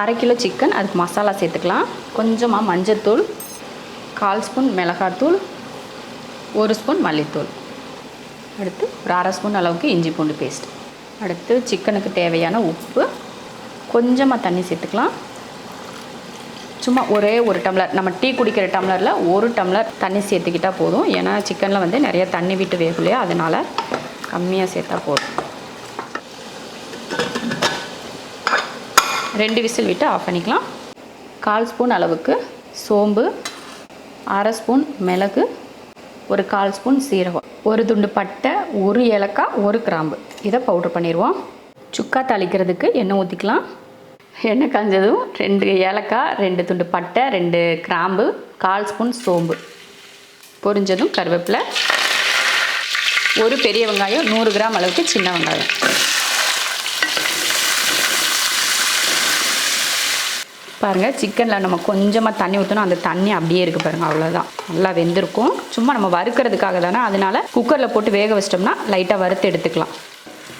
அரை kilo chicken அதுக்கு மசாலா சேர்த்துக்கலாம். கொஞ்சமாக மஞ்சத்தூள் கால் ஸ்பூன் மிளகாத்தூள் ஒரு ஸ்பூன் மல்லித்தூள். அடுத்து ஒரு அரை ஸ்பூன் அளவுக்கு இஞ்சி பூண்டு பேஸ்ட் அடுத்து சிக்கனுக்கு தேவையான உப்பு. கொஞ்சமாக தண்ணி சேர்த்துக்கலாம். சும்மா ஒரே ஒரு டம்ளர் நம்ம டீ குடிக்கிற டம்ளரில் ஒரு டம்ளர் தண்ணி சேர்த்துக்கிட்டால் போதும். ஏன்னா சிக்கனில் வந்து நிறைய தண்ணி விட்டு வேகும் இல்லையா? அதனால் கம்மியாக சேர்த்தா போதும். ரெண்டு விசில் விட்டு ஆஃப் பண்ணிக்கலாம். கால் ஸ்பூன் அளவுக்கு சோம்பு அரை ஸ்பூன் மிளகு ஒரு கால் ஸ்பூன் சீரகம் ஒரு துண்டு பட்டை ஒரு ஏலக்காய் ஒரு கிராம்பு. இதை பவுட்ரு பண்ணிடுவோம். சுக்கா தாளிக்கிறதுக்கு எண்ணெய் ஊற்றிக்கலாம் எண்ணெய் காஞ்சதும் ரெண்டு ஏலக்காய் ரெண்டு துண்டு பட்டை ரெண்டு கிராம்பு கால் ஸ்பூன் சோம்பு. பொரிஞ்சதும் கருவேப்பிலை. ஒரு பெரிய வெங்காயம் நூறு கிராம் அளவுக்கு சின்ன வெங்காயம். பாருங்கள் சிக்கனில் நம்ம கொஞ்சமாக தண்ணி ஊற்றணும் அந்த தண்ணி அப்படியே இருக்குது பாருங்கள் அவ்வளோதான் நல்லா வெந்திருக்கும். சும்மா நம்ம வறுக்கிறதுக்காக தானே அதனால் குக்கரில் போட்டு வேக வச்சிட்டோம்னா லைட்டாக வறுத்து எடுத்துக்கலாம்.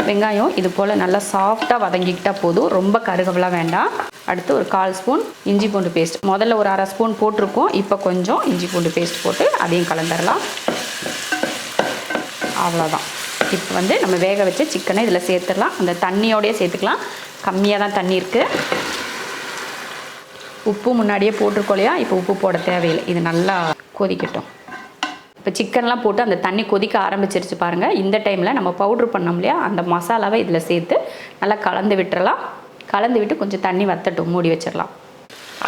வெங்காயம் இது போல் நல்லா சாஃப்டாக வதங்கிக்கிட்டால் போதும். ரொம்ப கருகவெல்லாம் வேண்டாம். அடுத்து ஒரு கால் ஸ்பூன் இஞ்சி பூண்டு பேஸ்ட் முதல்ல ஒரு அரை ஸ்பூன் போட்டிருக்கோம். இப்போ கொஞ்சம் இஞ்சி பூண்டு பேஸ்ட் போட்டு அதையும் கலந்துடலாம் அவ்வளோதான் இப்போ வந்து நம்ம வேக வச்ச சிக்கனை இதில் சேர்த்துடலாம். அந்த தண்ணியோடய சேர்த்துக்கலாம். கம்மியாக தான் தண்ணி இருக்குது உப்பு முன்னாடியே போட்டிருக்கோம் இல்லையா? இப்போ உப்பு போட தேவையில்லை. இது நல்லா கொதிக்கட்டும். இப்போ சிக்கன்லாம் போட்டு அந்த தண்ணி கொதிக்க ஆரம்பிச்சிருச்சு பாருங்கள் இந்த டைமில் நம்ம பவுட்ரு பண்ணோம் இல்லையா? அந்த மசாலாவை இதில் சேர்த்து நல்லா கலந்து விட்டுறலாம். கலந்து விட்டு கொஞ்சம் தண்ணி வத்தட்டும். மூடி வச்சிடலாம்.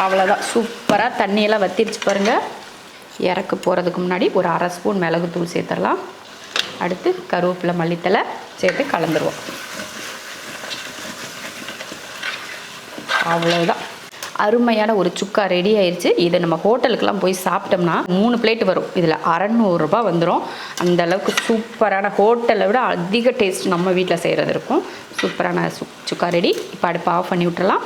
அவ்வளோதான் சூப்பராக தண்ணியெல்லாம் வத்திருச்சு பாருங்கள் இறக்கு போகிறதுக்கு முன்னாடி ஒரு அரை ஸ்பூன் மிளகுத்தூள் சேர்த்துடலாம். அடுத்து கருவேப்பிலை மல்லித்தலை சேர்த்து கலந்துருவோம். அவ்வளோதான் அருமையான ஒரு சுக்கா ரெடி ஆயிடுச்சு இதை நம்ம ஹோட்டலுக்கெல்லாம் போய் சாப்பிட்டோம்னா மூணு பிளேட் வரும். இதில் அறநூறுரூபா வந்துடும் அந்த அளவுக்கு சூப்பரான ஹோட்டலை விட அதிக டேஸ்ட் நம்ம வீட்டில் செய்கிறது இருக்கும். சூப்பரான சு சுக்கா ரெடி இப்போ அடுப்பு ஆஃப் பண்ணி விட்டுறலாம்.